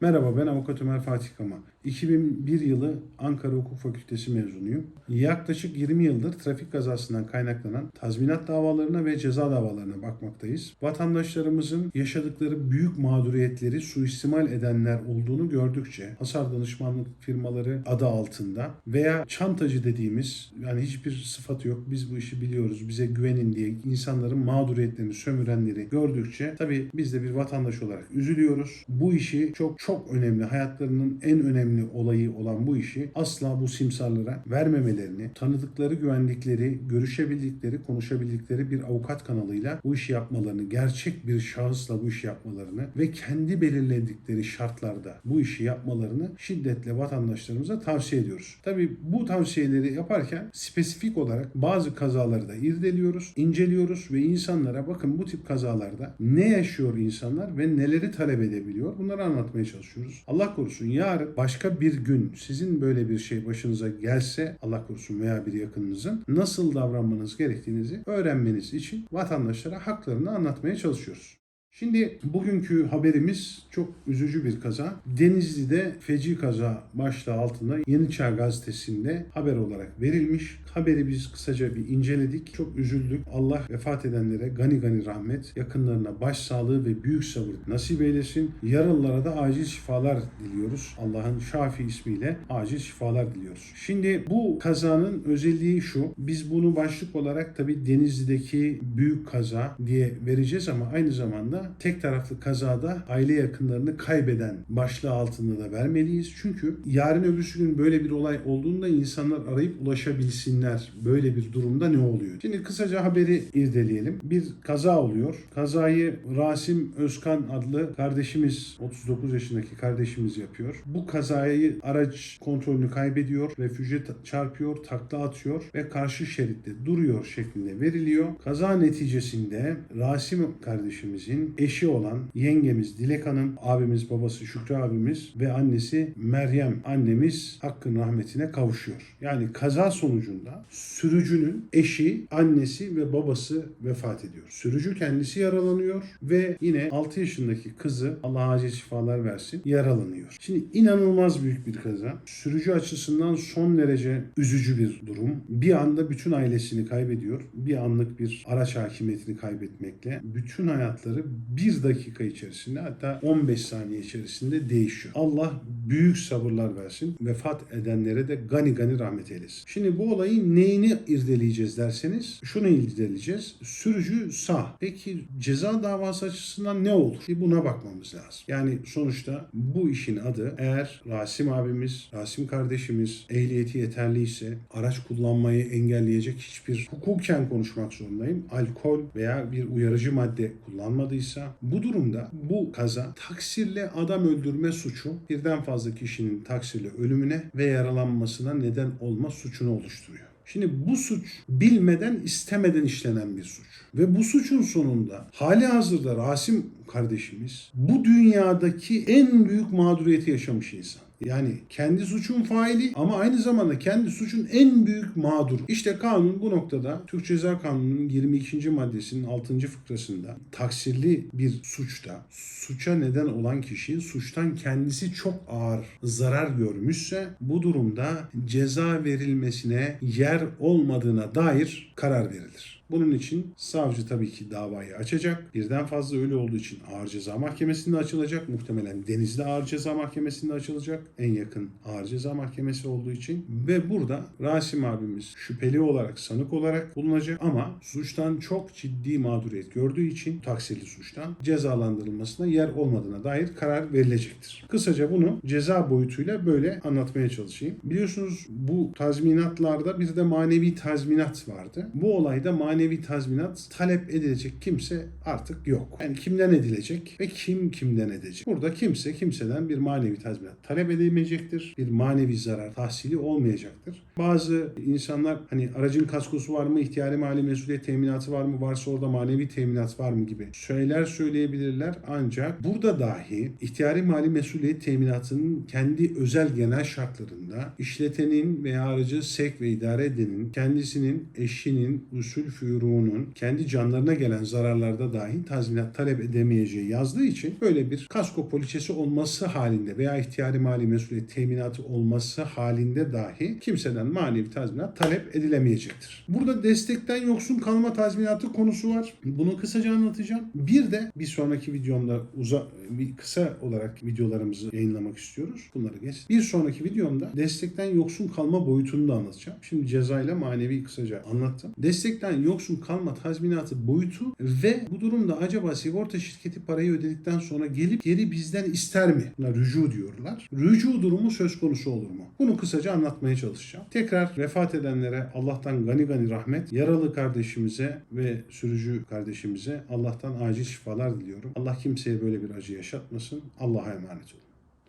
Merhaba ben Avukat Ömer Fatih Kama. 2001 yılı Ankara Hukuk Fakültesi mezunuyum. Yaklaşık 20 yıldır trafik kazasından kaynaklanan tazminat davalarına ve ceza davalarına bakmaktayız. Vatandaşlarımızın yaşadıkları büyük mağduriyetleri suistimal edenler olduğunu gördükçe hasar danışmanlık firmaları adı altında veya çantacı dediğimiz yani hiçbir sıfatı yok biz bu işi biliyoruz bize güvenin diye insanların mağduriyetlerini sömürenleri gördükçe tabii biz de bir vatandaş olarak üzülüyoruz. Bu işi çok çok önemli hayatlarının en önemli olayı olan bu işi asla bu simsarlara vermemelerini, tanıdıkları, güvendikleri, görüşebildikleri, konuşabildikleri bir avukat kanalıyla bu işi yapmalarını, gerçek bir şahısla bu işi yapmalarını ve kendi belirledikleri şartlarda bu işi yapmalarını şiddetle vatandaşlarımıza tavsiye ediyoruz. Tabii bu tavsiyeleri yaparken spesifik olarak bazı kazaları da irdeliyoruz, inceliyoruz ve insanlara bakın bu tip kazalarda ne yaşıyor insanlar ve neleri talep edebiliyor bunları anlatmaya çalışıyoruz. Allah korusun yarın başka bir gün sizin böyle bir şey başınıza gelse Allah korusun veya bir yakınınızın nasıl davranmanız gerektiğinizi öğrenmeniz için vatandaşlara haklarını anlatmaya çalışıyoruz. Şimdi bugünkü haberimiz çok üzücü bir kaza. Denizli'de feci kaza başlığı altında Yeni Çağ gazetesinde haber olarak verilmiş. Haberi biz kısaca bir inceledik. Çok üzüldük. Allah vefat edenlere gani gani rahmet, yakınlarına başsağlığı ve büyük sabır nasip eylesin. Yaralılara da acil şifalar diliyoruz. Allah'ın Şafi ismiyle acil şifalar diliyoruz. Şimdi bu kazanın özelliği şu. Biz bunu başlık olarak tabii Denizli'deki büyük kaza diye vereceğiz ama aynı zamanda tek taraflı kazada aile yakınlarını kaybeden başlığı altında da vermeliyiz. Çünkü yarın öbürsü gün böyle bir olay olduğunda insanlar arayıp ulaşabilsinler. Böyle bir durumda ne oluyor? Şimdi kısaca haberi irdeleyelim. Bir kaza oluyor. Kazayı Rasim Özkan adlı kardeşimiz 39 yaşındaki kardeşimiz yapıyor. Bu kazayı araç kontrolünü kaybediyor ta- çarpıyor, takla atıyor ve karşı şeritte duruyor şeklinde veriliyor. Kaza neticesinde Rasim kardeşimizin eşi olan yengemiz Dilek Hanım, abimiz babası Şükrü abimiz ve annesi Meryem annemiz hakkın rahmetine kavuşuyor. Yani kaza sonucunda sürücünün eşi, annesi ve babası vefat ediyor. Sürücü kendisi yaralanıyor ve yine 6 yaşındaki kızı Allah acil şifalar versin yaralanıyor. Şimdi inanılmaz büyük bir kaza. Sürücü açısından son derece üzücü bir durum. Bir anda bütün ailesini kaybediyor. Bir anlık bir araç hakimiyetini kaybetmekle bütün hayatları bir dakika içerisinde hatta 15 saniye içerisinde değişiyor. Allah büyük sabırlar versin. Vefat edenlere de gani gani rahmet eylesin. Şimdi bu olayın neyini irdeleyeceğiz derseniz şunu irdeleyeceğiz. Sürücü sağ. Peki ceza davası açısından ne olur? Bir buna bakmamız lazım. Yani sonuçta bu işin adı eğer Rasim abimiz, Rasim kardeşimiz ehliyeti yeterliyse araç kullanmayı engelleyecek hiçbir hukuken konuşmak zorundayım. Alkol veya bir uyarıcı madde kullanmadıysa bu durumda bu kaza taksirle adam öldürme suçu birden fazla kişinin taksirle ölümüne ve yaralanmasına neden olma suçunu oluşturuyor. Şimdi bu suç bilmeden istemeden işlenen bir suç. Ve bu suçun sonunda hali hazırda Rasim kardeşimiz bu dünyadaki en büyük mağduriyeti yaşamış insan. Yani kendi suçun faili ama aynı zamanda kendi suçun en büyük mağduru. İşte kanun bu noktada Türk Ceza Kanunu'nun 22. maddesinin 6. fıkrasında taksirli bir suçta suça neden olan kişi suçtan kendisi çok ağır zarar görmüşse bu durumda ceza verilmesine yer olmadığına dair karar verilir. Bunun için savcı tabii ki davayı açacak. Birden fazla ölü olduğu için Ağır Ceza Mahkemesi'nde açılacak. Muhtemelen Denizli Ağır Ceza Mahkemesi'nde açılacak. En yakın Ağır Ceza Mahkemesi olduğu için. Ve burada Rasim abimiz şüpheli olarak, sanık olarak bulunacak. Ama suçtan çok ciddi mağduriyet gördüğü için taksirli suçtan cezalandırılmasına yer olmadığına dair karar verilecektir. Kısaca bunu ceza boyutuyla böyle anlatmaya çalışayım. Biliyorsunuz bu tazminatlarda bir de manevi tazminat vardı. Bu olayda manevi tazminat talep edilecek kimse artık yok. Yani kimden edilecek ve kim kimden edecek? Burada kimse kimseden bir manevi tazminat talep edemeyecektir. Bir manevi zarar tahsili olmayacaktır. Bazı insanlar hani aracın kaskosu var mı, ihtiyari mali mesuliyet teminatı var mı, varsa orada manevi teminat var mı gibi söyler söyleyebilirler. Ancak burada dahi ihtiyari mali mesuliyet teminatının kendi özel genel şartlarında işletenin veya aracı sevk ve idare edenin kendisinin, eşinin, usul kuyruğunun kendi canlarına gelen zararlarda dahi tazminat talep edemeyeceği yazdığı için böyle bir kasko poliçesi olması halinde veya ihtiyari mali mesuliyet teminatı olması halinde dahi kimseden manevi tazminat talep edilemeyecektir. Burada destekten yoksun kalma tazminatı konusu var. Bunu kısaca anlatacağım. Bir de bir sonraki videomda uza bir kısa olarak videolarımızı yayınlamak istiyoruz. Bunları geç. Bir sonraki videomda destekten yoksun kalma boyutunu da anlatacağım. Şimdi cezayla manevi kısaca anlattım. Destekten yoksun kalma tazminatı boyutu ve bu durumda acaba sigorta şirketi parayı ödedikten sonra gelip geri bizden ister mi? Buna rücu diyorlar. Rücu durumu söz konusu olur mu? Bunu kısaca anlatmaya çalışacağım. Tekrar vefat edenlere Allah'tan gani gani rahmet, yaralı kardeşimize ve sürücü kardeşimize Allah'tan acil şifalar diliyorum. Allah kimseye böyle bir acı yaşatmasın. Allah'a emanet olun.